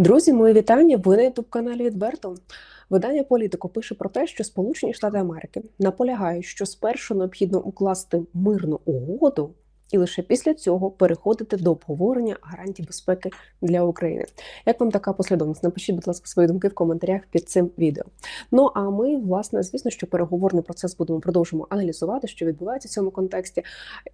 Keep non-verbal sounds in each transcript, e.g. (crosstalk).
Друзі, мої вітання. Ви на youtube каналі Відверто. Видання Політико пише про те, що Сполучені Штати Америки наполягають, що спершу необхідно укласти мирну угоду, і лише після цього переходити до обговорення гарантій безпеки для України. Як вам така послідовність? Напишіть, будь ласка, свої думки в коментарях під цим відео. Ну а ми, власне, звісно, що переговорний процес будемо продовжимо аналізувати, що відбувається в цьому контексті,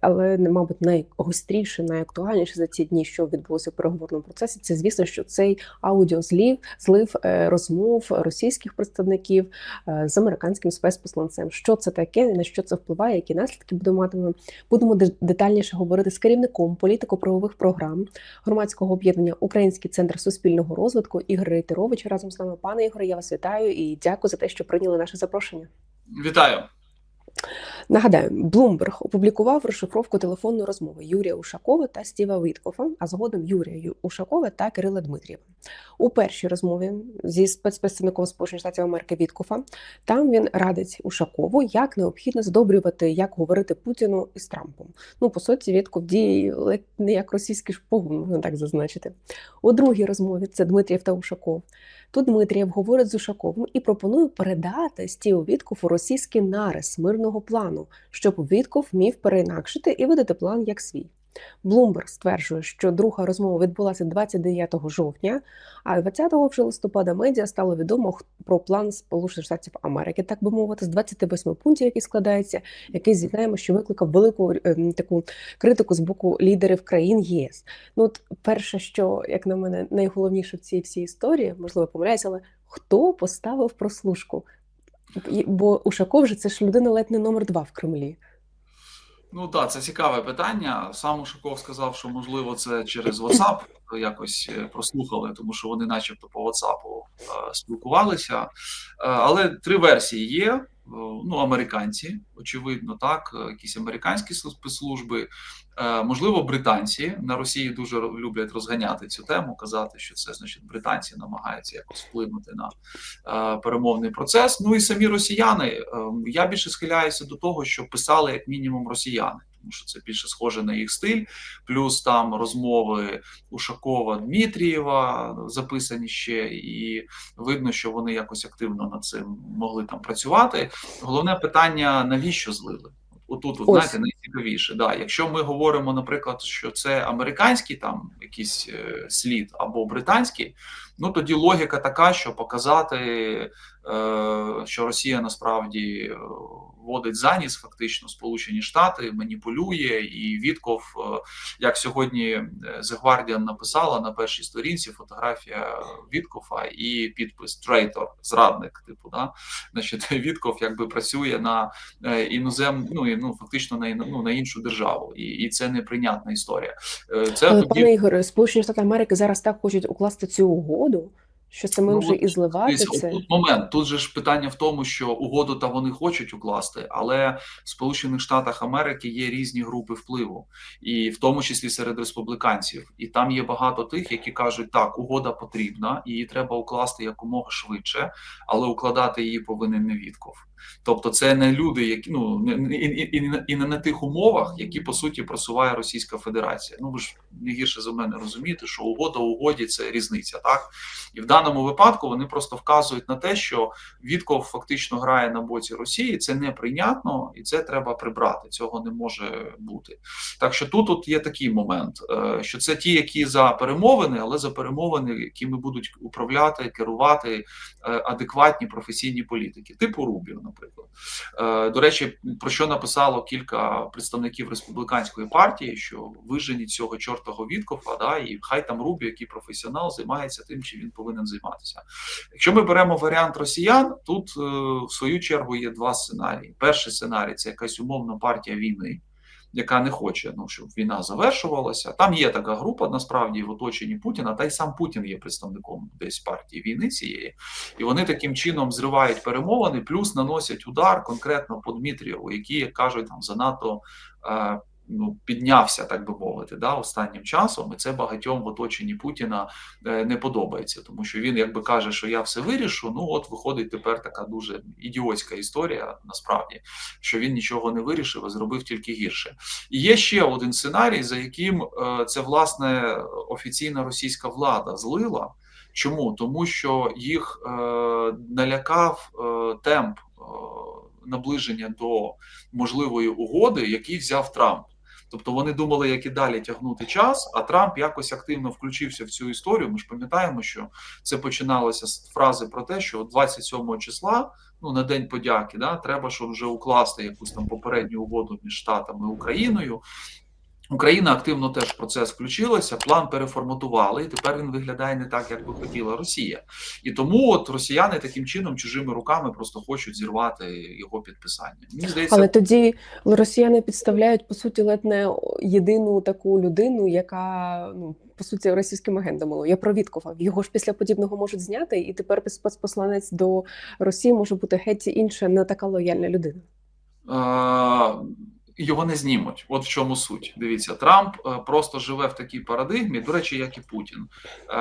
але мабуть найгостріше, найактуальніше за ці дні, що відбулося в переговорному процесі, це звісно, що цей аудіозлів злив е, розмов російських представників е, з американським спецпосланцем. Що це таке, на що це впливає, які наслідки буде матиме. Будемо де- детальніше говорити з керівником політико-правових програм громадського об'єднання Український центр суспільного розвитку Ігор Рейтерович разом з нами. Пане Ігоре, я вас вітаю і дякую за те, що прийняли наше запрошення. Вітаю. Нагадаю, Bloomberg опублікував розшифровку телефонної розмови Юрія Ушакова та Стіва Віткофа, а згодом Юрія Ушакова та Кирила Дмитрієва. У першій розмові зі спецпредставником Сполучених Штатів Америки Віткофа там він радить Ушакову, як необхідно задобрювати, як говорити Путіну із Трампом. Ну, по суті, Вітков діє не як російський шпигун, можна так зазначити. У другій розмові це Дмитрієв та Ушаков. Тут Дмитрієв говорить з Ушаковим і пропонує передати Стіву у російський нарис мирного плану, щоб Вітков міг переінакшити і видати план як свій. Блумберг стверджує, що друга розмова відбулася 29 жовтня, а 20 вже листопада медіа стало відомо про план Сполучених Штатів Америки, так би мовити, з 28 пунктів, який складається, який зізнаємо, що викликав велику ем, таку критику з боку лідерів країн ЄС. Ну, от перше, що як на мене найголовніше в цій всій історії, можливо, помиляюся, але хто поставив прослушку? Бо Ушаков же це ж людина ледь не номер два в Кремлі. Ну так, це цікаве питання. Сам Ушаков сказав, що можливо це через WhatsApp якось е, прослухали, тому що вони, начебто, по WhatsApp е, спілкувалися. Е, Але три версії є. Е, Ну, американці, очевидно, так, е, якісь американські слу- спецслужби, Е, можливо, британці на Росії дуже люблять розганяти цю тему, казати, що це значить британці намагаються якось вплинути на перемовний процес. Ну і самі росіяни. Е, Я більше схиляюся до того, що писали як мінімум росіяни, тому що це більше схоже на їх стиль. Плюс там розмови Ушакова Дмитрієва записані ще, і видно, що вони якось активно над цим могли там працювати. Головне питання: навіщо злили? Отут, от, Ось. знаєте, найцікавіше. Да, якщо ми говоримо, наприклад, що це американський там якийсь е, слід або британський, ну тоді логіка така, що показати, е, що Росія насправді е, вводить за ніс фактично Сполучені Штати, маніпулює, і Вітков, е, як сьогодні е, The Guardian написала на першій сторінці фотографія Віткофа і підпис Трейтор, зрадник, типу, да? Значить, (laughs) Вітков якби працює на е, інозем, ну і ну фактично на ну, на іншу державу, і, і це неприйнятна історія. Це Але тоді Ігоре, Сполучені Штати Америки зараз так хочуть укласти цю угоду, що самим Ну, вже і зливати це. Тут момент. Тут же ж питання в тому, що угоду та вони хочуть укласти, але в Сполучених Штатах Америки є різні групи впливу, і в тому числі серед республіканців. І там є багато тих, які кажуть, так, угода потрібна, її треба укласти якомога швидше, але укладати її повинен не Вітков. Тобто, це не люди, які ну не- і, і, і не на тих умовах, які по суті просуває Російська Федерація. Ну ви ж не гірше за мене розумієте, що угода угоді це різниця, так і в даному випадку вони просто вказують на те, що Вітков фактично грає на боці Росії. Це неприйнятно, і це треба прибрати. Цього не може бути. Так що тут от є такий момент, е, що це ті, які за перемовини, але за перемовини, якими будуть управляти, керувати е, адекватні професійні політики, типу Рубіо, наприклад. Е, До речі, про що написало кілька представників республіканської партії, що виженіть цього чортого Віткофа, да, і хай там Рубі, який професіонал, займається тим, чим він повинен займатися. Якщо ми беремо варіант росіян, тут е, в свою чергу є два сценарії. Перший сценарій це якась умовна партія війни. Яка не хоче, ну щоб війна завершувалася. Там є така група, насправді в оточенні Путіна, та й сам Путін є представником десь партії війни цієї, і вони таким чином зривають перемовини, плюс наносять удар конкретно по Дмитрієву, які як кажуть там занадто е, ну піднявся, так би мовити, да, останнім часом, і це багатьом в оточенні Путіна е, не подобається, тому що він якби каже, що я все вирішу. Ну от виходить тепер така дуже ідіотська історія, насправді, що він нічого не вирішив, а зробив тільки гірше. І є ще один сценарій, за яким е, це власне офіційна російська влада злила. Чому? Тому що їх е, налякав е, темп е, наближення до можливої угоди, який взяв Трамп. Тобто вони думали, як і далі тягнути час, а Трамп якось активно включився в цю історію. Ми ж пам'ятаємо, що це починалося з фрази про те, що 27 числа, ну на день подяки, да, треба, щоб вже укласти якусь там попередню угоду між Штатами і Україною. Україна активно теж в процес включилася, план переформатували, і тепер він виглядає не так, як би хотіла Росія. І тому от росіяни таким чином чужими руками просто хочуть зірвати його підписання. Мені здається, Але тоді росіяни підставляють по суті ледь не єдину таку людину, яка ну по суті російським агентом була. Я про Віткова. Його ж після подібного можуть зняти, і тепер спецпосланець до Росії може бути геть інша, не така лояльна людина. е, його не знімуть. От в чому суть. Дивіться, Трамп е, просто живе в такій парадигмі, до речі, як і Путін. Е,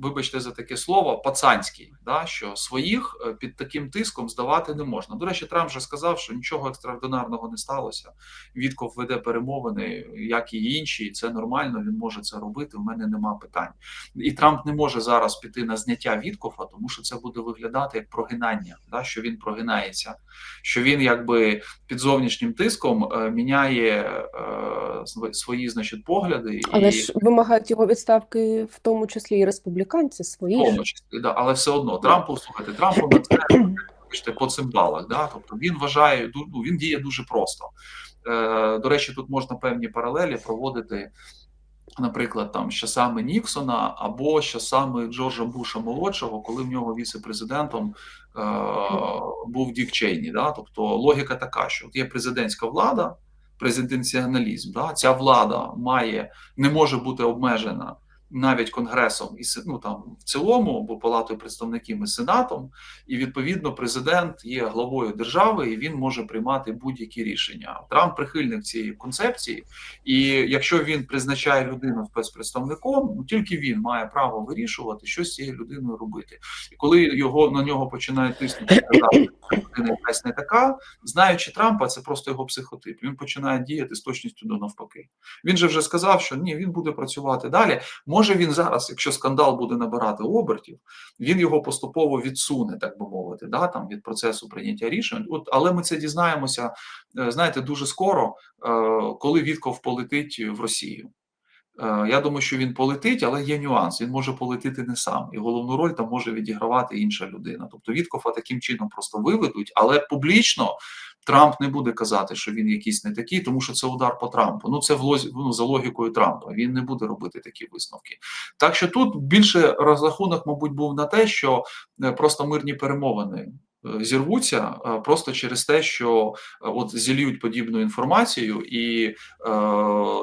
Вибачте за таке слово, пацанський, да, що своїх е, під таким тиском здавати не можна. До речі, Трамп вже сказав, що нічого екстраординарного не сталося. Вітков веде перемовини, як і інші, і це нормально. Він може це робити. У мене нема питань. І Трамп не може зараз піти на зняття Віткофа, тому що це буде виглядати як прогинання, да, що він прогинається, що він якби під зовнішнім тиском е, міняє е, свої, значить, погляди Але і ж вимагають його відставки, в тому числі і республіканці в свої. тому числі, да, але все одно Трампу слухайте, Трампу на це вибачте, по цим балах. Да? Тобто він вважає, ну, він діє дуже просто. Е, до речі, тут можна певні паралелі проводити. Наприклад, там з часами Ніксона або з часами Джорджа Буша молодшого, коли в нього віце-президентом е, був Дік Чейні. Да? Тобто логіка така, що є президентська влада, президенціоналізм. Да? Ця влада має не може бути обмежена навіть конгресом і ну, там в цілому, або палатою представників і сенатом, і відповідно президент є главою держави, і він може приймати будь-які рішення. Трамп прихильник цієї концепції, і якщо він призначає людину спецпредставником, ну тільки він має право вирішувати, що з цією людиною робити. І коли його на нього починають тиснути, казати, людина якась не така, знаючи Трампа, це просто його психотип. Він починає діяти з точністю до навпаки. Він же вже сказав, що ні, він буде працювати далі. Може він зараз, якщо скандал буде набирати обертів, він його поступово відсуне, так би мовити, да, там від процесу прийняття рішень. От, але ми це дізнаємося, е, знаєте, дуже скоро, е, коли Вітков полетить в Росію. Е, Я думаю, що він полетить, але є нюанс. Він може полетіти не сам, і головну роль там може відігравати інша людина. Тобто Віткофа таким чином просто виведуть, але публічно Трамп не буде казати, що він якийсь не такий, тому що це удар по Трампу. Ну це в лозі, ну, за логікою Трампа. Він не буде робити такі висновки. Так що тут більше розрахунок, мабуть, був на те, що е, просто мирні перемовини. е, Зірвуться е, просто через те, що от зільють подібну інформацію, і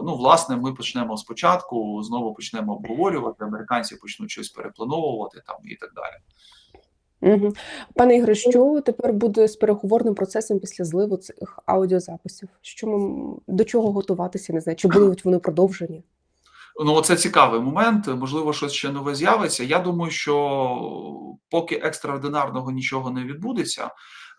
ну власне ми почнемо спочатку, знову почнемо обговорювати. Американці почнуть щось переплановувати там і так далі. Угу. Пане Ігоре, що тепер буде з переговорним процесом після зливу цих аудіозаписів? Що ми до чого готуватися? Не знаю, чи будуть вони продовжені? Ну, це цікавий момент. Можливо, щось ще нове з'явиться. Я думаю, що поки екстраординарного нічого не відбудеться.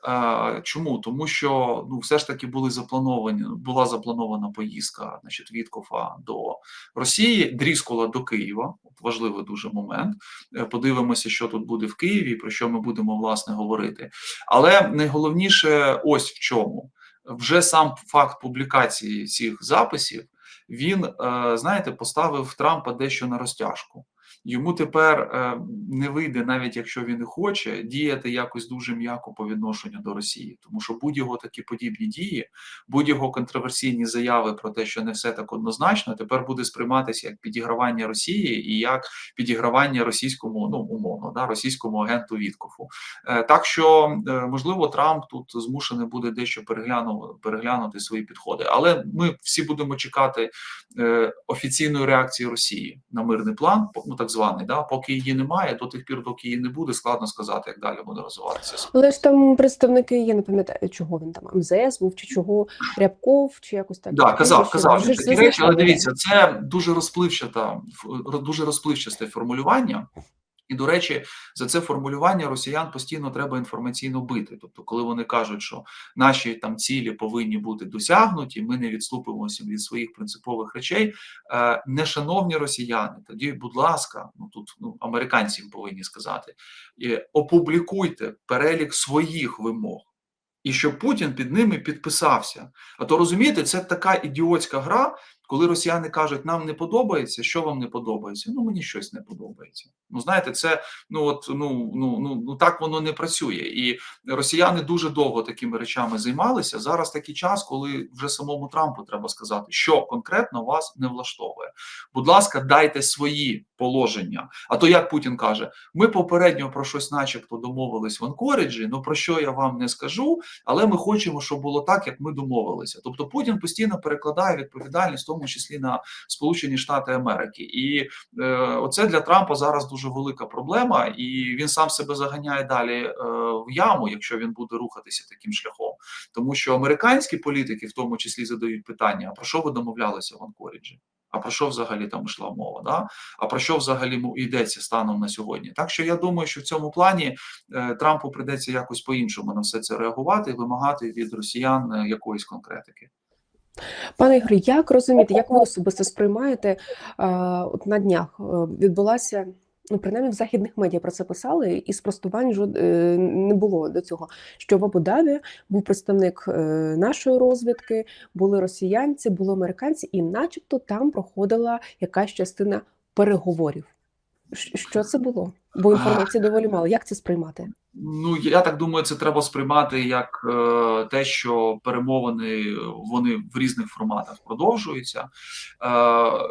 Е, Чому? Тому що ну, все ж таки були заплановані, була запланована поїздка значить, Віткофа до Росії, Дріскола до Києва. Важливий дуже момент. Е, Подивимося, що тут буде в Києві, про що ми будемо власне говорити. Але найголовніше ось в чому вже сам факт публікації цих записів він, е, знаєте, поставив Трампа дещо на розтяжку. Йому тепер е, не вийде, навіть якщо він і хоче, діяти якось дуже м'яко по відношенню до Росії, тому що будь-його такі подібні дії, будь-його контроверсійні заяви про те, що не все так однозначно, тепер буде сприйматися як підігравання Росії і як підігравання російському, ну умовно, да, російському агенту Віткофу. Е, Так що е, можливо Трамп тут змушений буде дещо переглянути, переглянути свої підходи, але ми всі будемо чекати офіційної реакції Росії на мирний план, ну так званий. Да? Поки її немає, до тих пір, доки її не буде, складно сказати, як далі буде розвиватися. Але ж там представники, я не пам'ятаю, чого він там МЗС був, чи чого Рябков, чи якось так. Да, казав, казав він такі речі, але дивіться, це дуже розпливчата, дуже розпливчасте формулювання. І, до речі, за це формулювання росіян постійно треба інформаційно бити. Тобто, коли вони кажуть, що наші там цілі повинні бути досягнуті, ми не відступимося від своїх принципових речей. Е, не шановні росіяни, тоді, будь ласка, ну тут ну, американці повинні сказати, е, опублікуйте перелік своїх вимог. І щоб Путін під ними підписався. А то розумієте, це така ідіотська гра, коли росіяни кажуть, нам не подобається, що вам не подобається? Ну мені щось не подобається. Ну знаєте, це ну от ну ну ну ну так воно не працює. І росіяни дуже довго такими речами займалися. Зараз такий час, коли вже самому Трампу треба сказати, що конкретно вас не влаштовує. Будь ласка, дайте свої положення. А то як Путін каже, ми попередньо про щось, начебто, домовились в Анкоріджі. Ну про що я вам не скажу, але ми хочемо, щоб було так, як ми домовилися. Тобто Путін постійно перекладає відповідальність, в тому числі на Сполучені Штати Америки, і е, оце для Трампа зараз дуже велика проблема, і він сам себе заганяє далі е, в яму, якщо він буде рухатися таким шляхом, тому що американські політики, в тому числі, задають питання: а про що ви домовлялися в Анкоріджі? А про що взагалі там йшла мова? Да? А про що взагалі йдеться станом на сьогодні? Так що я думаю, що в цьому плані е, Трампу прийдеться якось по-іншому на все це реагувати і вимагати від росіян е, якоїсь конкретики. Пане Ігорі, як розуміти, як ви особисто сприймаєте? От на днях е, відбулася. Ну, принаймні в західних медіа про це писали, і спростувань жод... е, не було до цього. Що в Абу-Дабі був представник е, нашої розвідки, були росіянці, були американці, і, начебто, там проходила якась частина переговорів. Що це було? Бо інформації доволі мало. Як це сприймати? Ну я так думаю, це треба сприймати як е, те, що перемовини вони в різних форматах продовжуються. Е,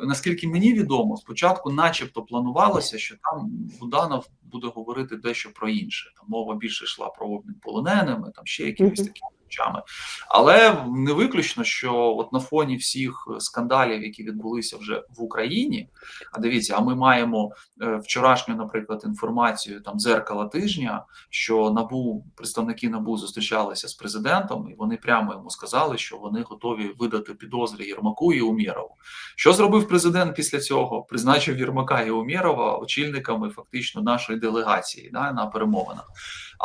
наскільки мені відомо, спочатку, начебто, планувалося, що там Буданов буде говорити дещо про інше. Там мова більше йшла про обмін полоненими, там ще якимись Мгм. Речами. Але не виключно, що от на фоні всіх скандалів, які відбулися вже в Україні, а дивіться, а ми маємо е, вчорашню, наприклад, інформацію там дзеркала тижня що набу представники набу зустрічалися з президентом, і вони прямо йому сказали, що вони готові видати підозри Єрмаку і Умєрову. Що зробив президент після цього? Призначив Єрмака і Умєрова очільниками фактично нашої делегації да, на перемовинах.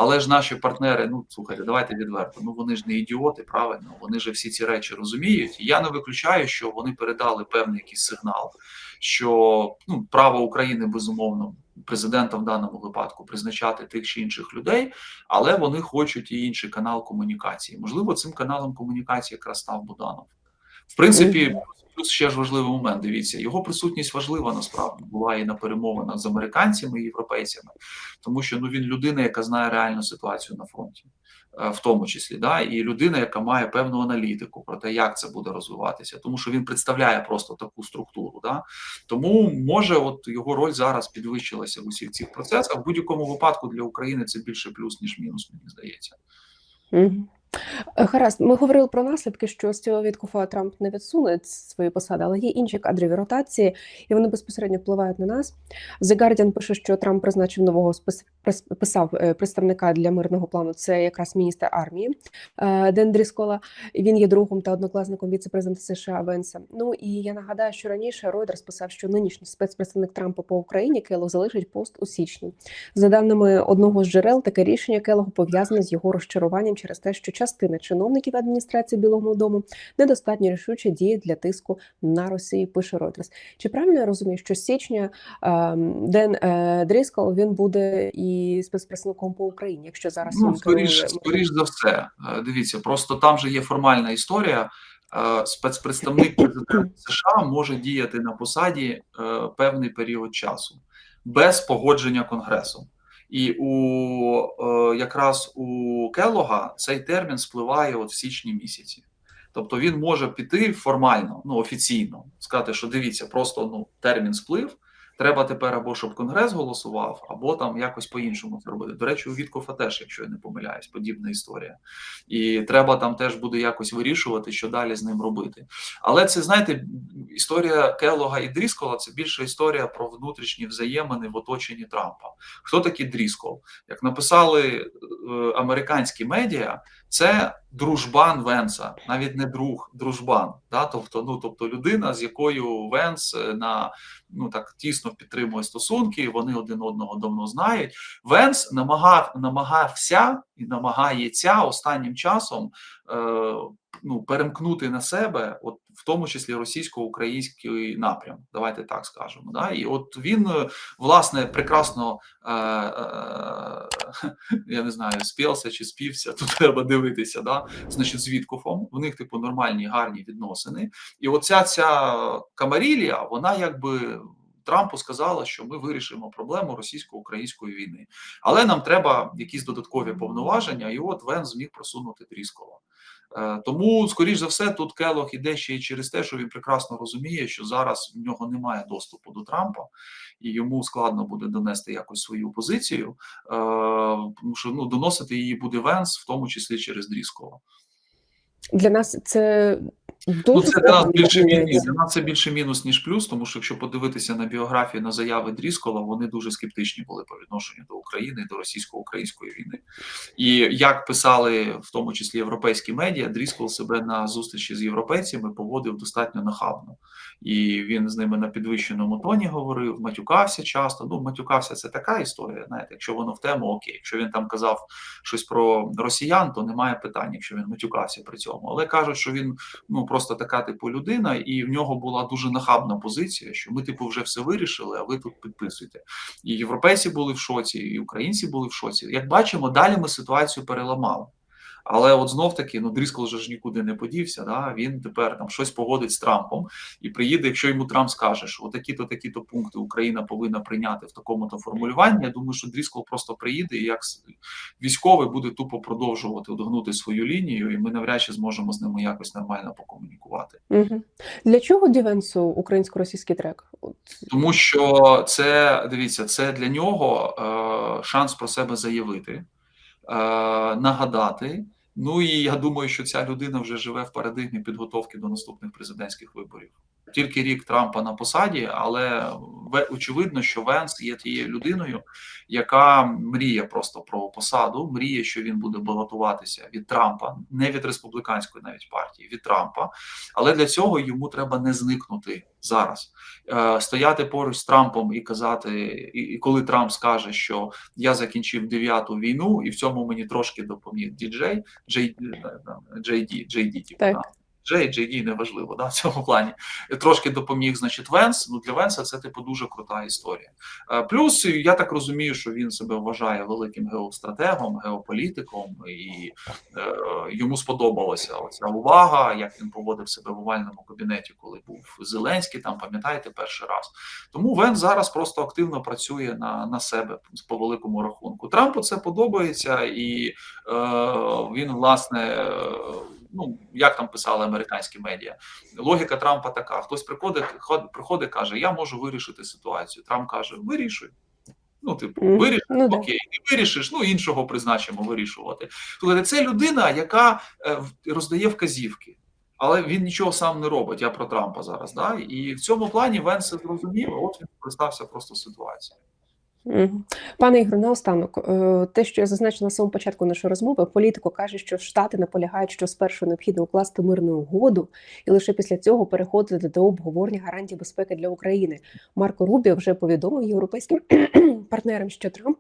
Але ж наші партнери, ну слухайте, давайте відверто. Ну вони ж не ідіоти, правильно, вони ж всі ці речі розуміють. І я не виключаю, що вони передали певний якийсь сигнал, що ну право України безумовно президента в даному випадку призначати тих чи інших людей, але вони хочуть і інший канал комунікації. Можливо, цим каналом комунікації якраз став Буданов. В принципі, Мгм. Плюс ще ж важливий момент. Дивіться, його присутність важлива насправді була і на перемовинах з американцями і європейцями, тому що ну він людина, яка знає реальну ситуацію на фронті. е, В тому числі, да, і людина, яка має певну аналітику про те, як це буде розвиватися, тому що він представляє просто таку структуру. Да? Тому може, от його роль зараз підвищилася в усіх цих процесах. В будь-якому випадку для України це більше плюс ніж мінус, мені здається. Е, Гаразд, ми говорили про наслідки, що з цього відкуфа Трамп не відсуне свої посади, але є інші кадрові ротації, і вони безпосередньо впливають на нас. The Guardian пише, що Трамп призначив нового писав е, представника для мирного плану. Це якраз міністр армії е, Ден Дріскола. Він є другом та однокласником віце-президента США Венса. Ну і я нагадаю, що раніше Reuters писав, що нинішній спецпредставник Трампа по Україні Келлог залишить пост у січні. За даними одного з джерел, таке рішення Келлогу пов'язане з його розчаруванням через те, що частина чиновників адміністрації Білого Дому недостатньо рішуче діє для тиску на Росію. Пише Reuters. Чи правильно я розумію, що січня ем, Ден е, Дріскол він буде і спецпредставником по Україні, якщо зараз Ну, скоріш, скоріш за все. Е, Дивіться, просто там же є формальна історія. Е, Спецпредставник президента (coughs) США може діяти на посаді е, певний період часу без погодження Конгресу. І у якраз у Келлога цей термін спливає от в січні місяці. Тобто він може піти формально, ну офіційно, сказати, що дивіться, просто ну термін сплив. Треба тепер або щоб Конгрес голосував, або там якось по-іншому зробити. До речі, у Віткофа теж, якщо я не помиляюсь, подібна історія. І треба там теж буде якось вирішувати, що далі з ним робити. Але це знаєте, історія Келлога і Дріскола це більше історія про внутрішні взаємини в оточенні Трампа. Хто такий Дріскол? Як написали е, американські медіа, це дружбан Венса, навіть не друг, дружбан. Да? Тобто, ну тобто людина, з якою Венс е, на ну так тісно підтримує стосунки, вони один одного давно знають. Венс намагав намагався і намагається останнім часом е, ну, перемкнути на себе, от в тому числі російсько-український напрям. Давайте так скажемо. Да? І от він е, власне прекрасно е, е, (laughs) я не знаю, співся чи співся, (laughs) тут треба дивитися. Да? Значить, з Віткофом. В них типу нормальні гарні відносини. І оця ця камарілія, вона якби. Трампу сказала, що ми вирішимо проблему російсько-української війни, але нам треба якісь додаткові повноваження, і от Вен зміг просунути Тріскова. Е, Тому, скоріш за все, тут Келох іде ще й через те, що він прекрасно розуміє, що зараз в нього немає доступу до Трампа, і йому складно буде донести якось свою позицію, е, тому що ну доносити її буде Венс, в тому числі через Дріскова. Для нас це Ну, це для нас більше мінус. Для нас це більше мінус, ніж плюс, тому що якщо подивитися на біографії на заяви Дріскола, вони дуже скептичні були по відношенню до України до російсько-української війни. І як писали в тому числі європейські медіа, Дріскол себе на зустрічі з європейцями поводив достатньо нахабно. І він з ними на підвищеному тоні говорив, матюкався часто. Ну, матюкався це така історія. Знаєте, якщо воно в тему, окей. Якщо він там казав щось про росіян, то немає питань, якщо він матюкався при цьому. Але кажуть, що він ну просто така типу людина, і в нього була дуже нахабна позиція, що ми, типу, вже все вирішили, а ви тут підписуєте. І європейці були в шоці, і українці були в шоці. Як бачимо, далі ми ситуацію переламали. Але от знов таки, ну Дріскол же ж нікуди не подівся. Да? Він тепер там щось погодить з Трампом і приїде, якщо йому Трамп скаже, що отакі-то такі-то пункти Україна повинна прийняти в такому-то формулюванні. Я думаю, що Дріскол просто приїде і як військовий буде тупо продовжувати гнути свою лінію, і ми навряд чи зможемо з ними якось нормально покомунікувати. Угу. Для чого Дівенсу українсько-російський трек? От, Тому що це дивіться, це для нього е, шанс про себе заявити, е, нагадати. Ну і я думаю, що ця людина вже живе в парадигмі підготовки до наступних президентських виборів. Тільки рік Трампа на посаді, але очевидно, що Венс є тією людиною, яка мріє просто про посаду, мріє, що він буде балотуватися від Трампа, не від республіканської навіть партії, від Трампа. Але для цього йому треба не зникнути зараз е, стояти поруч з Трампом і казати, і, коли Трамп скаже, що я закінчив дев'яту війну, і в цьому мені трошки допоміг діджей, Джей, Джей Ді, Джей Ді, типу, Так. Джей, Джей неважливо, да, в цьому плані. Трошки допоміг, значить, Венс. Ну для Венса це типу дуже крута історія. Е, Плюс я так розумію, що він себе вважає великим геостратегом, геополітиком, і е, йому сподобалася оця увага, як він поводив себе в овальному кабінеті, коли був Зеленський. Там пам'ятаєте перший раз. Тому Вен зараз просто активно працює на, на себе по великому рахунку. Трампу це подобається, і е, він власне. Ну, як там писали американські медіа, логіка Трампа така: хтось приходить, приходить, каже: Я можу вирішити ситуацію. Трамп каже: Вирішуй. Ну, типу, вирішиш, Ну, окей, не вирішиш, ну іншого призначимо вирішувати. Слухайте, це людина, яка е, роздає вказівки, але він нічого сам не робить. Я про Трампа зараз. Да? І в цьому плані Венс зрозумів, от він скористався просто ситуацією. Пане Ігор, наостанок, е, те, що я зазначила на самому початку нашої розмови, політико каже, що Штати наполягають, що спершу необхідно укласти мирну угоду, і лише після цього переходити до обговорення гарантій безпеки для України. Марко Рубіо вже повідомив європейським (clears throat) партнерам, що Трамп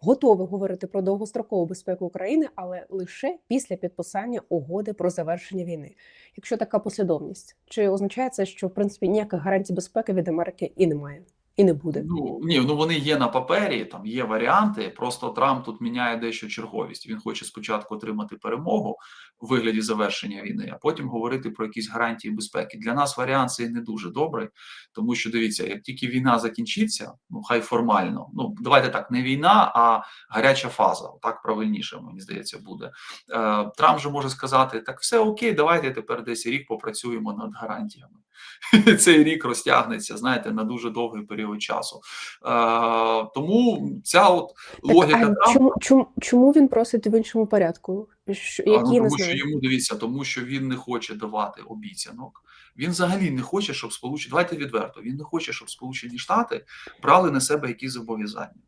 готовий говорити про довгострокову безпеку України, але лише після підписання угоди про завершення війни. Якщо така послідовність, чи означає це, що в принципі ніяких гарантій безпеки від Америки і немає, і не буде? Ну ні, ну вони є на папері, там є варіанти. Просто Трамп тут міняє дещо черговість. Він хоче спочатку отримати перемогу у вигляді завершення війни, а потім говорити про якісь гарантії безпеки. Для нас варіант цей не дуже добрий, тому що дивіться, як тільки війна закінчиться, ну хай формально. Ну давайте так, не війна, а гаряча фаза. Так правильніше, мені здається, буде. Е, Трамп же може сказати: так, все окей, давайте тепер десь рік попрацюємо над гарантіями. (laughs) Цей рік розтягнеться, знаєте, на дуже довгий період період часу. Е, тому ця от Так, логіка а Трампа, чому, чому, чому він просить в іншому порядку? Що, а, ну, які не тому що йому дивіться, тому що він не хоче давати обіцянок. Він взагалі не хоче, щоб сполучені давайте відверто. Він не хоче, щоб Сполучені Штати брали на себе якісь зобов'язання.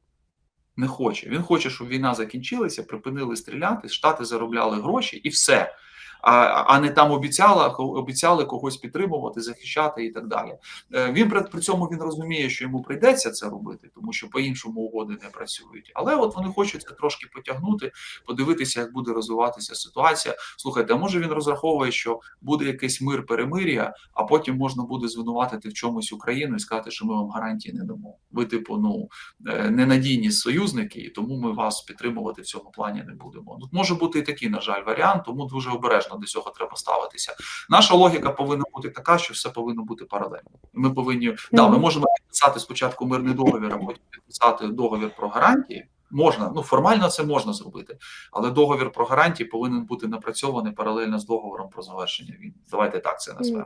Не хоче. Він хоче, щоб війна закінчилася, припинили стріляти, штати заробляли гроші і все. А, не там обіцяла, обіцяли когось підтримувати, захищати і так далі. Е, Він при, цьому він розуміє, що йому прийдеться це робити, тому що по-іншому угоди не працюють. Але от вони хочуть це трошки потягнути, подивитися, як буде розвиватися ситуація. Слухайте, а може він розраховує, що буде якийсь мир перемир'я, а потім можна буде звинуватити в чомусь Україну і сказати, що ми вам гарантії не дамо. Ви, типу, ну е, ненадійні союзники, і тому ми вас підтримувати в цьому плані не будемо. Тут може бути і такий, на жаль, варіант, тому дуже обережно до цього треба ставитися. Наша логіка повинна бути така, що все повинно бути паралельно. Ми повинні да, ми можемо підписати спочатку мирний договір, а потім підписати договір про гарантії. Можна, ну формально це можна зробити, але договір про гарантії повинен бути напрацьований паралельно з договором про завершення війни. Давайте так це назвемо.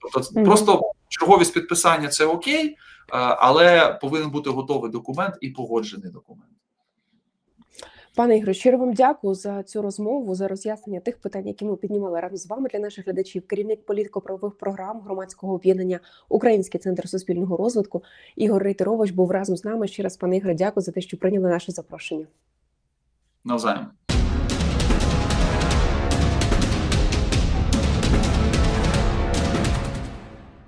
Тобто, Мгм. просто черговість підписання це окей, е, але повинен бути готовий документ і погоджений документ. Пане Ігорю, щиро вам дякую за цю розмову, за роз'яснення тих питань, які ми піднімали разом з вами для наших глядачів. Керівник політико-правових програм громадського об'єднання Український центр суспільного розвитку Ігор Рейтерович був разом з нами. Ще раз, пане Ігоре, дякую за те, що прийняли наше запрошення. Навзаєм.